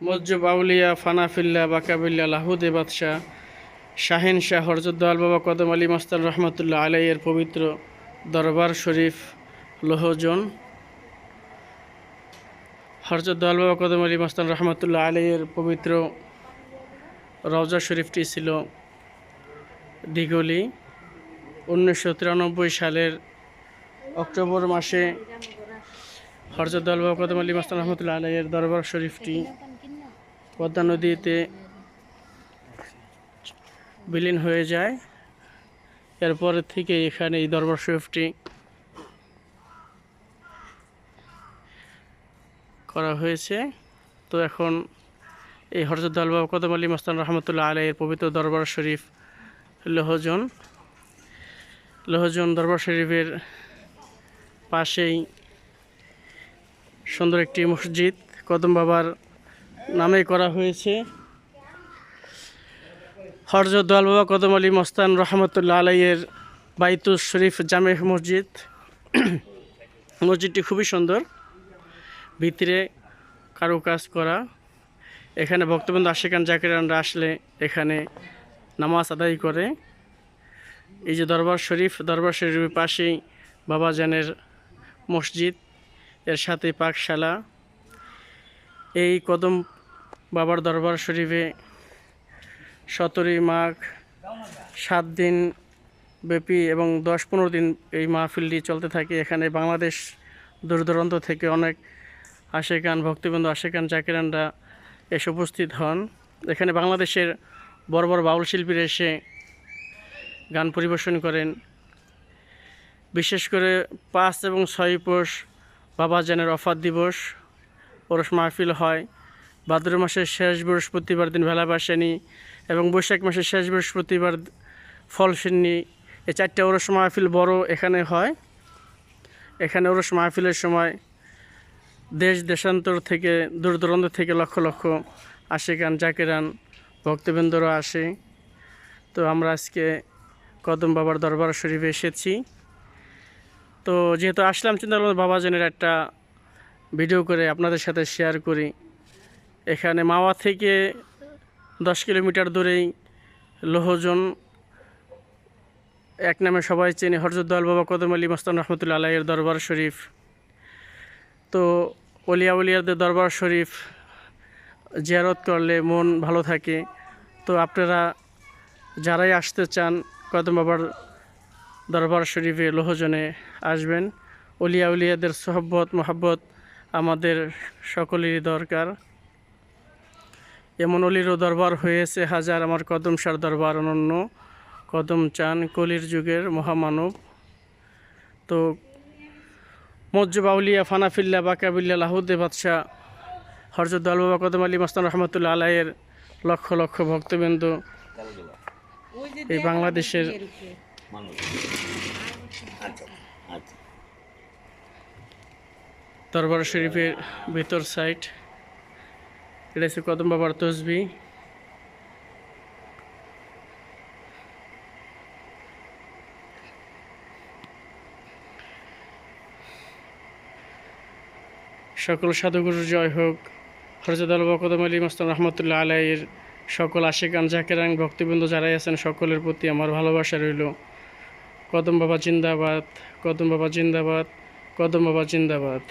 মজ্জব আউলিয়া ফানাফিল্লা, বাকাবিল্লা, লাহুদে বাদশাহ, শাহিন শাহ হরজদ্দাল বাবা কদম আলী মাস্তান রহমতুল্লাহ আলাইয়ের পবিত্র দরবার শরীফ, লোহজন। হরজদ্দাল বাবা কদম আলী মাস্তান রহমতুল্লাহ আলাইয়ের পবিত্র রওজা শরীফটি ছিল দিগলি উনিশশো সালের অক্টোবর মাসে হরজত বাবা কদম আলী মাস্তান রহমতুল্লাহ আলাইয়ের দরবার শরীফটি পদ্মা নদীতে বিলীন হয়ে যায়। এরপর থেকে এখানে এই দরবার শরীফটি করা হয়েছে। তো এখন এই হরজত বাবা কদম আলী মাস্তান রহমতুল্লাহ আলাইয়ের পবিত্র দরবার শরীফ লোহজন। লোহজন দরবার শরীফের পাশেই সুন্দর একটি মসজিদ। কদম বাবার নামে করা হয়েছে। হরজত দোয়াল বাবা কদম আলী মস্তান রহমতুল্লাহ আলাইয়ের বাইতুস শরীফ জামে মসজিদ। মসজিদটি খুবই সুন্দর। ভিতরে কারুকাজ করা। এখানে ভক্তবৃন্দ আশিকান জাকিরানরা আসলে এখানে নামাজ আদায় করে। এই যে দরবার শরীফ, দরবার শরীফের পাশেই বাবাজানের মসজিদ, এর সাথে পাকশালা। এই কদম বাবার দরবার শরীফে সতেরোই মাঘ সাত দিন ব্যাপী এবং দশ পনেরো দিন এই মাহফিলটি চলতে থাকে। এখানে বাংলাদেশ দূর দূরান্ত থেকে অনেক আশেকান ভক্তিবন্ধু আশেকান জাকিরানরা এসে উপস্থিত হন। এখানে বাংলাদেশের বড় বড় বাউল শিল্পীরা এসে গান পরিবেশন করেন। বিশেষ করে পাঁচ এবং ছয় পৌষ বাবাজানের অফার দিবস ওরস মাহফিল হয়। ভাদ্র মাসের শেষ বৃহস্পতিবার দিন ভেলাবাসানি এবং বৈশাখ মাসের শেষ বৃহস্পতিবার ফলসিন্নি। এই চারটে ওরস মাহফিল বড় এখানে হয়। এখানে ওরস মাহফিলের সময় দেশ, দেশান্তর থেকে, দূর দূরান্ত থেকে লক্ষ লক্ষ আশিকান, জাকিরান, ভক্তবৃন্দরা আসে। তো আমরা আজকে কদম বাবার দরবার শরীফে এসেছি। তো যেহেতু আসলাম চিন্তা করলাম বাবাজনের একটা ভিডিও করে আপনাদের সাথে শেয়ার করি। এখানে মাওয়া থেকে দশ কিলোমিটার দূরেই লোহজন, এক নামে সবাই চেনে হরজদ্দাল বাবা কদম আলী মস্তান রহমতুল্লা আলাইয়ের দরবার শরীফ। তো অলিয়া উলিয়াদের দরবার শরীফ জিয়ারত করলে মন ভালো থাকে। তো আপনারা যারাই আসতে চান কদম বাবার দরবার শরীফে লোহজনে আসবেন। অলিয়া উলিয়াদের সোহব্বত, মোহাব্বত আমাদের সকলেরই দরকার। এমন অলিরও দরবার হয়েছে, হাজার আমার কদম সার দরবার, অনন্য কদম চান, কলির যুগের মহামানব। তো মজ্জবাউলিয়া ফানাফিল্লা, বাকাবিল্লা লাহুদ্দে বাদশাহ, হরজত আল বাবা কদম আলী মাস্তান রহমতুল্লাহ আলাইয়ের লক্ষ লক্ষ ভক্তবৃন্দ এই বাংলাদেশের দরবার শরীফের ভিতর সাইড। এটা হচ্ছে কদম বাবার তসবি সকল সাধুগুরুর জয় হোক। হরজত আল কদম আলী মাস্তান রহমতুল্লাহ আলাইয়ের সকল আশিকান জাকেরাং ভক্তিবৃন্দ যারাই আছেন, সকলের প্রতি আমার ভালোবাসা রইল। কদম বাবা জিন্দাবাদ, কদম বাবা জিন্দাবাদ, কদম বাবা জিন্দাবাদ।